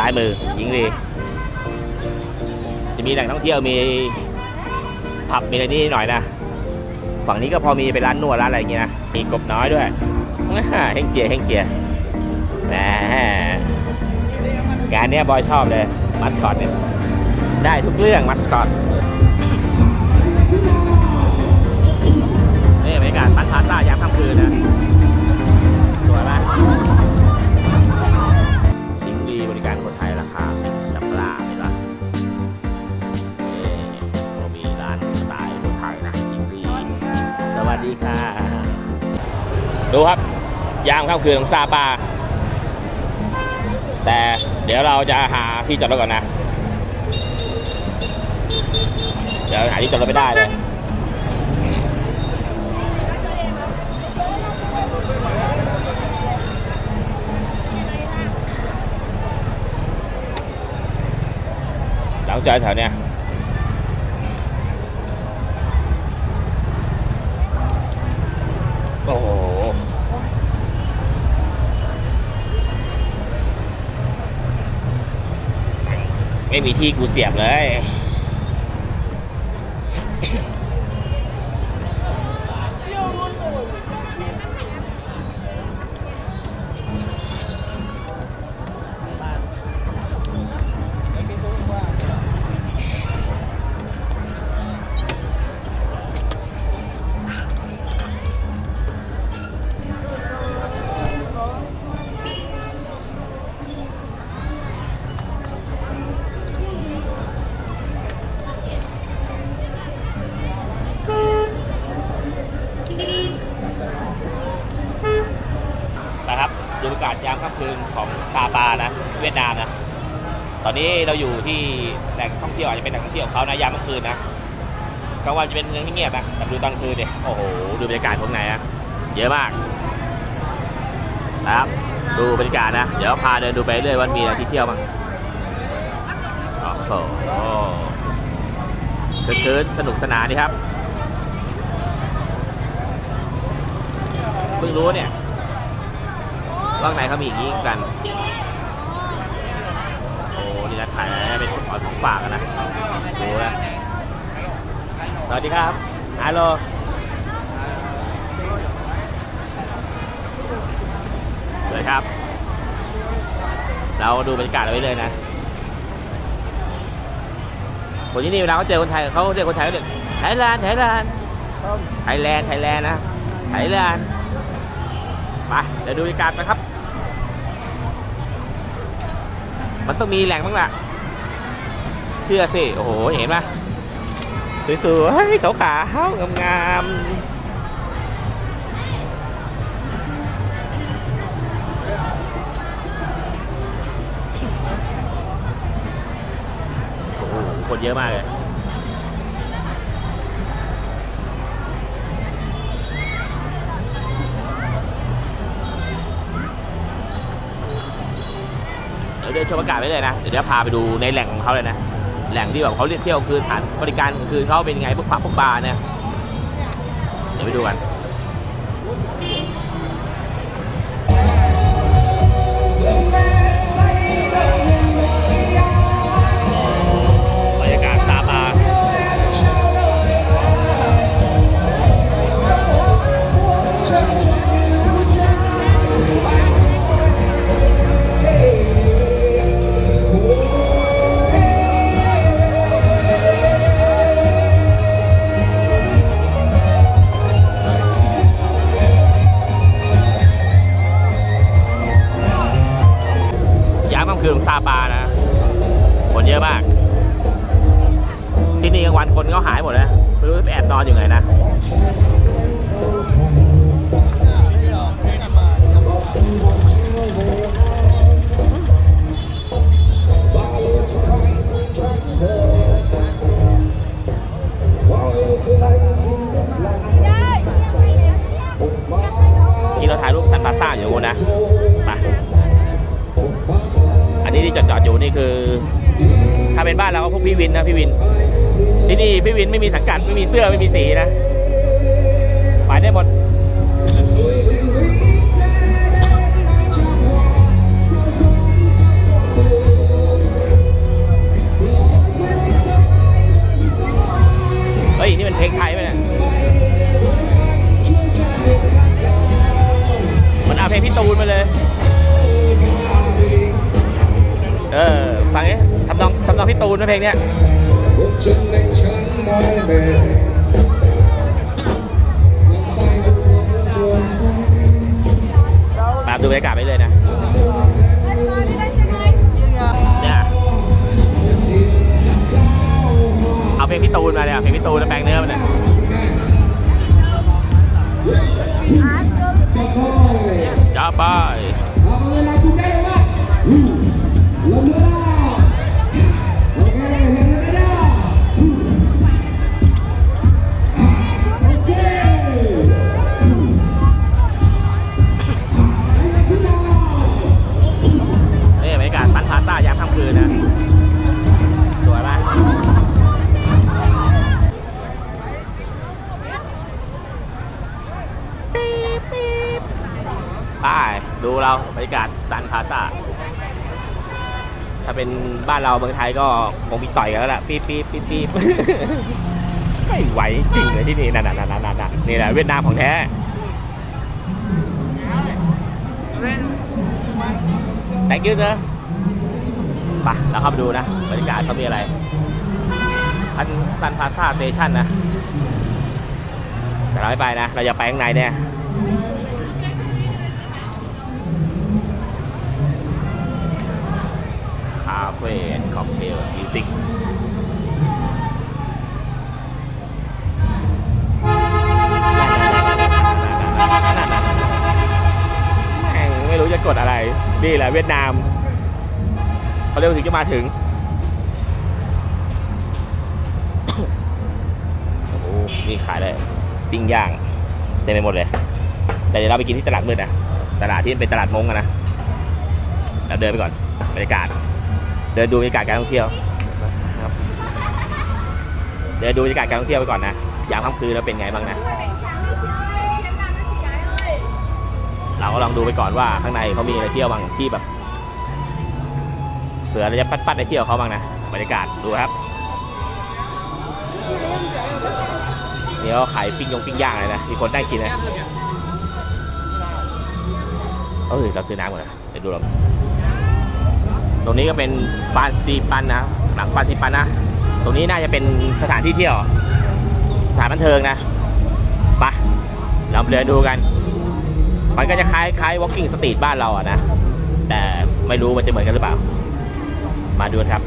ซ้ายมือหญิงลีจะมีแหล่งท่องเที่ยวมีผับมีอะไรนี่หน่อยนะฝั่งนี้ก็พอมีเป็นร้านนวดร้านอะไรอย่างเงี้ยนะมีกบน้อยด้วยเฮงเจียเฮงเจียแหมงานเนี้ยบอยชอบเลยมัสคอตเนี่ยได้ทุกเรื่องมัสคอตนี่บรรยากาศซันพาซ่ายามค่ำคืนนะ ดูครับ ยามค่ำคืนของซาปา แต่เดี๋ยวเราจะหาที่จอดรถก่อนนะ เดี๋ยวหาที่จอดรถไม่ได้เลยหลังจอยแถวเนี้ย โอ้โห ไม่มีที่กูเสียบเลย คืนของซาปานะเวียดนามนะตอนนี้เราอยู่ที่แหล่งท่องเที่ยวอาจจะเป็นแหล่งท่องเที่ยวของเขานะยามค่ำคืนนะกลางวันจะเป็นเมืองที่เงียบนะแต่ดูตอนคืนเนี่ยโอ้โหดูบรรยากาศข้างในนะเยอะมากนะครับดูบรรยากาศนะ เดี๋ยวพาเดินดูไปเรื่อยว่ามีอะไรที่เที่ยวบ้างโอ้โหคือคืนสนุกสนานดีครับเพิ่งรู้เนี่ย ว่างในเขามีอย่างนี้กัน โอ้นี่นะขายเป็นของของฝากอะนะดูนะสวัสดีครับฮัลโหลสวัสดีครับ เราดูบรรยากาศเอาไว้เลยนะคนที่นี่เวลาเขาเจอคนไทยเขาเรียกคนไทยเขาเรียกไทยแลนด์ไทยแลนด์ไทยแลนด์ไทยแลนด์นะไทยแลนด์ไปเดี๋ยวดูบรรยากาศนะครับ มันต้องมีแหล่งบ้างล่ะ เชื่อสิ โอ้โห เห็นไหมสวยๆขาวขาวงามๆโอ้โหคนเยอะมากเลย เดินชมอากาศไปเลยนะ เดี๋ยวพาไปดูในแหล่งของเขาเลยนะ แหล่งที่แบบเขาเรียกเที่ยวคือฐานบริการคือเขาเป็นไงพวกผับพวกบาร์เนี่ย เดี๋ยวไปดูกันบร พี่วินนะพี่วิน ที่นี่พี่วินไม่มีสังกัดไม่มีเสื้อไม่มีสีนะ ไปได้หมด ตูนนะเพลงเนี้ยจนในฉันมองเห็นสบายกับความจนใสมาดูบรรยากาศไปเลยนะเนี่ยเอาเพลงพี่ตูนมาเนี่ยเพลงพี่ตูนแล้วแปลงเนื้อมันเนี่ยจ้าบาากาศซันพาซาถ้าเป็นบ้านเราเมืองไทยก็คงมีต่อยกันแล้วล่ะปี๊บปี๊บปี๊บปี๊บไม่ไหวจริงเลยที่นี่นั่นนั่นนั่นนั่นนี่แหละเวียดนามของแท้ thank you sir ไปเราเข้าไปดูนะบรรยากาศเขามีอะไรพันซันพาซาสเตชันนะแต่เราไม่ไปนะ เราจะไปข้างในเนี่ย คาเฟ่ค็อกเทลมิวสิกแม่งไม่รู้จะกดอะไร นี่แหละเวียดนามเขาเรียกว่าถึงจะมาถึง โอ้โหนี่ขายเลยปิ้งย่างเต็มไปหมดเลย แต่เดี๋ยวเราไปกินที่ตลาดมืดนะ ตลาดที่เป็นตลาดมงอะนะเราเดินไปก่อนบรรยากาศ เดินดูบรรยากาศการท่องเที่ยวนะครับเดินดูบรรยากาศการท่องเที่ยวไปก่อนนะยามค่ำคืนแล้วเป็นไงบ้างนะ เราก็ลองดูไปก่อนว่าข้างในเขามีอะไรเที่ยวบ้างที่แบบเผื่อเราจะปัดปัดๆไปเที่ยวเขาบ้างนะบรรยากาศดูครับเดี๋ยวขายปิ้งยงปิ้งย่างเลยนะมีคนได้กินนะเอ้ยเราซื้อน้ำก่อนนะเดี๋ยวดูเรา ตรงนี้ก็เป็นฟานซีปันนะหลังฟานซีปันนะ ตรงนี้น่าจะเป็นสถานที่เที่ยวสถานบันเทิงนะไปะเราเดินดูกัน มันก็จะคล้ายคล้าย walking street บ้านเราอะนะ แต่ไม่รู้มันจะเหมือนกันหรือเปล่า มาดูครับ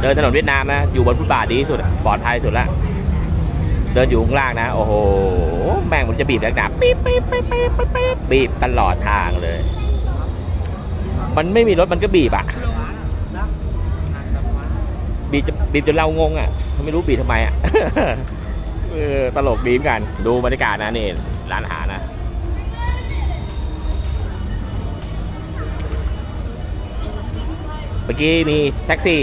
เดินถนนเวียดนามนะ อยู่บนฟุตบาทดีที่สุดปลอดภัยสุดละ เดินอยู่ข้างล่างนะ โอ้โห แม่งมันจะบีบแรงหนาปี๊บปี๊บปี๊บปี๊บปี๊บปี๊บบีบตลอดทางเลย มันไม่มีรถมันก็บีบอะบีบจะบีบจนเรางงอะไม่รู้บีบทำไมอะตลกดีเหมือนกัน ดูบรรยากาศนะนี่ร้านอาหารนะเมื่อกี้มีแท็กซี่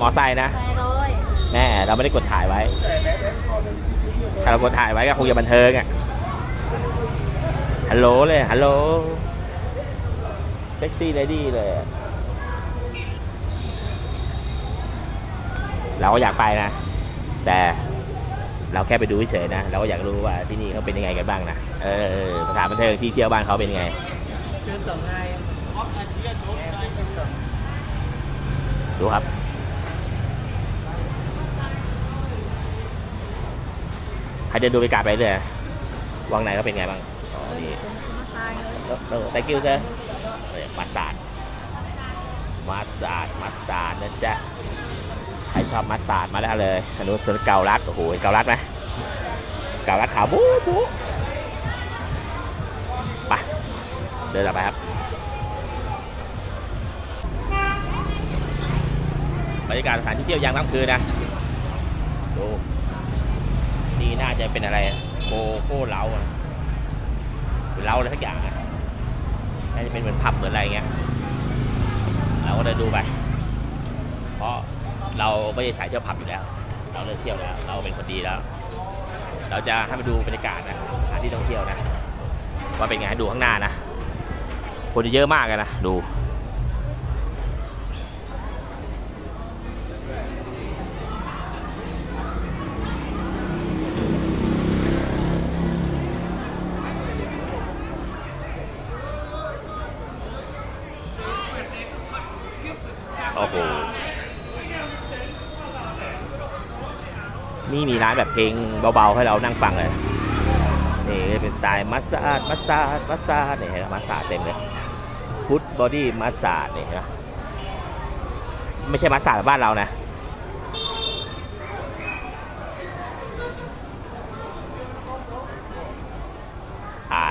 มอไซค์นะ แม่เราไม่ได้กดถ่ายไว้ ถ้าเรากดถ่ายไว้ก็คงจะบันเทิงอะฮัลโหลเลยฮัลโหลเซ็กซี่เลดี้เลยอะเราก็อยากไปนะ แต่เราแค่ไปดูเฉยๆนะ เราก็อยากรู้ว่าที่นี่เขาเป็นยังไงกันบ้างนะ เออสถานบันเทิงที่เที่ยวบ้านเขาเป็นยังไงดูครับ ใครเดินดูบรรยากาศไปเรื่อยวังในก็เป็นไงบ้างอ๋อนี่เออเออ thank you เจ้มาสาดมาสาดมาสาดนะจ๊ะใครชอบมาสาดมาได้เลยอนุสนเกาลัดโอ้โหเกาลัดไหมเกาลัดขาวบู๊บู๊ไปเดินต่อไปครับบรรยากาศสถานที่เที่ยวยามค่ำคืนนะดู นี่น่าจะเป็นอะไรโกโก้เล้าอะเป็นเล้าอะไรสักอย่างอะน่าจะเป็นเหมือนผับเหมือนอะไรเงี้ยเราก็เดินดูไป เพราะเราไม่ได้สายเที่ยวผับอยู่แล้ว เราเลิกเที่ยวแล้ว เราเป็นคนดีแล้ว เราจะให้มาดูบรรยากาศนะสถานที่ท่องเที่ยวนะ ว่าเป็นไงดูข้างหน้านะ คนเยอะมากเลยนะดู อ้โห นี่มีร้านแบบเพลงเบาๆ ให้เรานั่งฟังเลย นี่เป็นสไตล์มัสซาดมัสซาดมัสซาดเนี่เห็นไหมมัสซาดเต็มเลย ฟุตบอดี้มัสซาดเนี่เห็นไมไม่ใช่มัสซาดแบบบ้านเรานะอ่า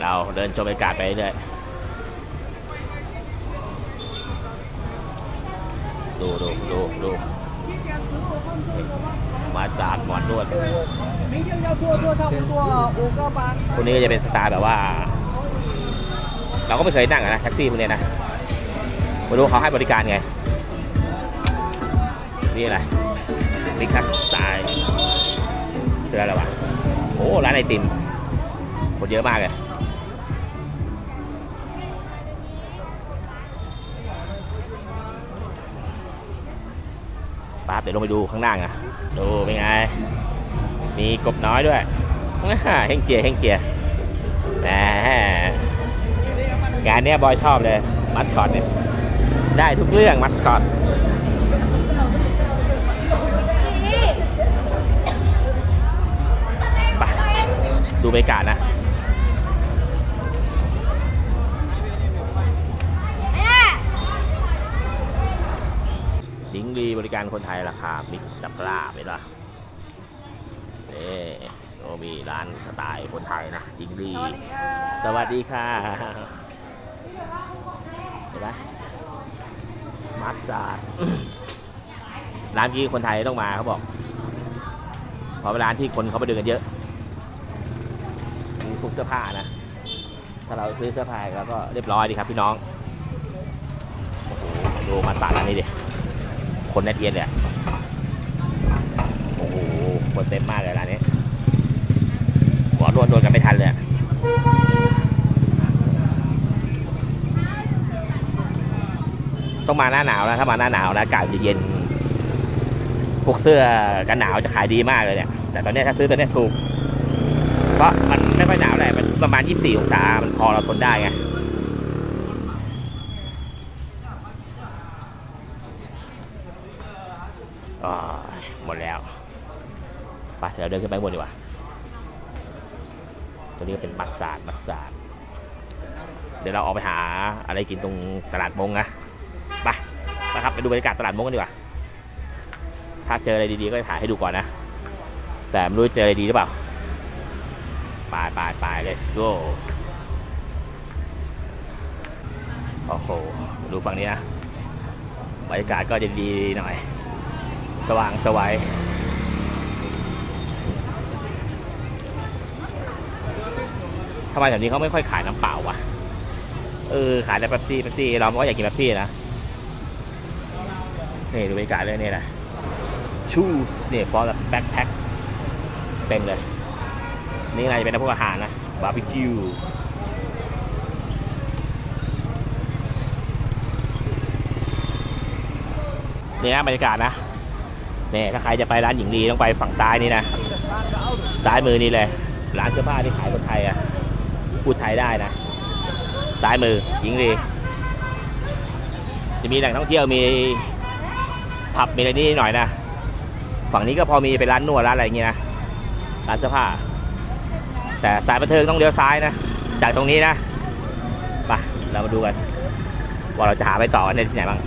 เราเดินชมบรรยากาศไปเรื่อยูดูดูดูมาสากหมอนนวดพวกนี้ก็จะเป็นสไตล์แบบว่า เราก็ไม่เคยนั่งนะแท็กซี่พวกนี้นะไม่รู้เขาให้บริการไง นี่อะไรนี่คัสสายเจออะไรวะโอ้ร้านไอติมคนเยอะมากเลย ป๊าบเดี๋ยวลงไปดูข้างล่างอะดูเป็นไง มีกบน้อยด้วยเฮงเจียเฮงเจียแหมงานเนี้ยบอยชอบเลยมัสคอตเนี่ยได้ทุกเรื่องมัสคอตไปดูบรรยากาศนะ หญิงลีบริการคนไทยราคามิตรจับลาบเห็นปะนี่โอ้มีร้านสไตล์คนไทยนะหญิงลีสวัสดีค่ะเห็นไหมมาสซาดร้านนี้คนไทยต้องมาเขาบอกเพราะเป็นร้านที่คนเขาไปเดินกันเยอะมีพวกเสื้อผ้านะ ถ้าเราซื้อเสื้อผ้าแล้วก็เรียบร้อยดีครับพี่น้อง โอ้โหดูมาสซาดร้านนี้ดิ คนแน่นเอียดเลยโอ้โห คนเต็มมากเลยร้านนี้หมอนวดโดนกันไม่ทันเลยต้องมาหน้าหนาวนะ ถ้ามาหน้าหนาวนะอากาศจะเย็น พวกเสื้อกันหนาวจะขายดีมากเลยเนี่ย แต่ตอนนี้ถ้าซื้อตัวนี้ถูก เพราะมันไม่ค่อยหนาวเลยมันประมาณ 24 องศา มันพอเราทนได้ไง อ่าหมดแล้วไป เดี๋ยวเดินขึ้นไปบนดีกว่า ตัวนี้ก็เป็นมัสสาดมัสสาดเดี๋ยวเราออกไปหาอะไรกินตรงตลาดมงนะไปนะครับไปดูบรรยากาศตลาดมงกันดีกว่า ถ้าเจออะไรดีๆก็จะถ่ายให้ดูก่อนนะ แต่ไม่รู้เจออะไรดีหรือเปล่าไปไปไป let's go โอ้โห ดูฝั่งนี้นะ บรรยากาศก็จะดีหน่อย สว่างสวัย ทำไมแถวนี้เขาไม่ค่อยขายน้ำเปล่าวะ เออ ขายแต่เป๊ปซี่เป๊ปซี่ เราก็อยากกินเป๊ปซี่นะนี่ดูบรรยากาศเลยนี่แหละชูเนี่ยฟอร์แบ็คแพ็คเต็มเลย นี่น่าจะเป็นพวกอาหารนะบาร์บีคิวนี่นะบรรยากาศนะนี่ถ้าใครจะไปร้านหญิงลีต้องไปฝั่งซ้ายนี่นะ ซ้ายมือนี่เลย ร้านเสื้อผ้าที่ขายคนไทยอะ พูดไทยได้นะซ้ายมือหญิงลีจะมีแหล่งท่องเที่ยวมีผับมีอะไรนี่หน่อยนะ ฝั่งนี้ก็พอมีเป็นร้านนวดร้านอะไรอย่างเงี้ยนะร้านเสื้อผ้า แต่สายบันเทิงต้องเลี้ยวซ้ายนะ จากตรงนี้นะไปเรามาดูกัน ว่าเราจะหาไปต่อในที่ไหนบ้าง